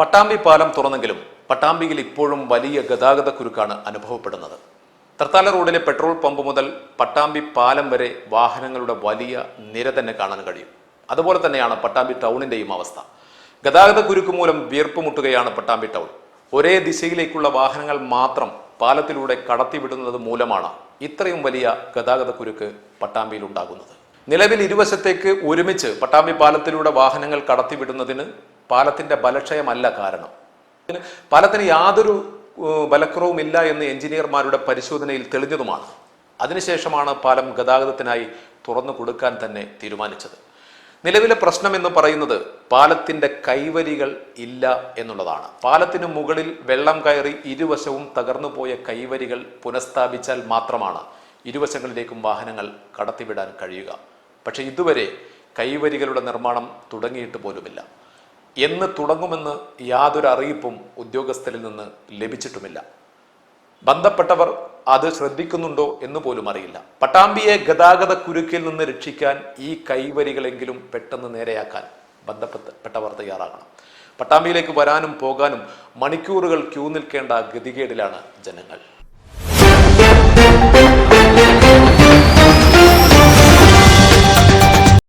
പട്ടാമ്പി പാലം തുറന്നെങ്കിലും പട്ടാമ്പിയിൽ ഇപ്പോഴും വലിയ ഗതാഗത കുരുക്കാണ് അനുഭവപ്പെടുന്നത്. തർത്താല റോഡിലെ പെട്രോൾ പമ്പ് മുതൽ പട്ടാമ്പി പാലം വരെ വാഹനങ്ങളുടെ വലിയ നിര തന്നെ കാണാൻ കഴിയും. അതുപോലെ തന്നെയാണ് പട്ടാമ്പി ടൗണിന്റെയും അവസ്ഥ. ഗതാഗത കുരുക്ക് മൂലം വീർപ്പുമുട്ടുകയാണ് പട്ടാമ്പി ടൗൺ. ഒരേ ദിശയിലേക്കുള്ള വാഹനങ്ങൾ മാത്രം പാലത്തിലൂടെ കടത്തിവിടുന്നത് മൂലമാണ് ഇത്രയും വലിയ ഗതാഗത കുരുക്ക് പട്ടാമ്പിയിൽ ഉണ്ടാകുന്നത്. നിലവിൽ ഇരുവശത്തേക്ക് ഒരുമിച്ച് പട്ടാമ്പി പാലത്തിലൂടെ വാഹനങ്ങൾ കടത്തിവിടുന്നതിന് പാലത്തിന്റെ ബലക്ഷയമല്ല കാരണം. പാലത്തിന് യാതൊരു ബലക്കുറവും ഇല്ല എന്ന് എഞ്ചിനീയർമാരുടെ പരിശോധനയിൽ തെളിഞ്ഞതുമാണ്. അതിനുശേഷമാണ് പാലം ഗതാഗതത്തിനായി തുറന്നു കൊടുക്കാൻ തന്നെ തീരുമാനിച്ചത്. നിലവിലെ പ്രശ്നം എന്ന് പറയുന്നത് പാലത്തിന്റെ കൈവരികൾ ഇല്ല എന്നുള്ളതാണ്. പാലത്തിന് മുകളിൽ വെള്ളം കയറി ഇരുവശവും തകർന്നു പോയ കൈവരികൾ പുനഃസ്ഥാപിച്ചാൽ മാത്രമാണ് ഇരുവശങ്ങളിലേക്കും വാഹനങ്ങൾ കടത്തിവിടാൻ കഴിയുക. പക്ഷേ ഇതുവരെ കൈവരികളുടെ നിർമ്മാണം തുടങ്ങിയിട്ട് പോലുമില്ല. എന്ന് തുടങ്ങുമെന്ന് യാതൊരു അറിയിപ്പും ഉദ്യോഗസ്ഥരിൽ നിന്ന് ലഭിച്ചിട്ടുമില്ല. ബന്ധപ്പെട്ടവർ അത് ശ്രദ്ധിക്കുന്നുണ്ടോ എന്ന് പോലും അറിയില്ല. പട്ടാമ്പിയെ ഗതാഗത കുരുക്കിൽ നിന്ന് രക്ഷിക്കാൻ ഈ കൈവരികളെങ്കിലും പെട്ടെന്ന് നേരെയാക്കാൻ ബന്ധപ്പെട്ടവർ തയ്യാറാകണം. പട്ടാമ്പിയിലേക്ക് വരാനും പോകാനും മണിക്കൂറുകൾ ക്യൂ നിൽക്കേണ്ട ഗതികേടിലാണ് ജനങ്ങൾ.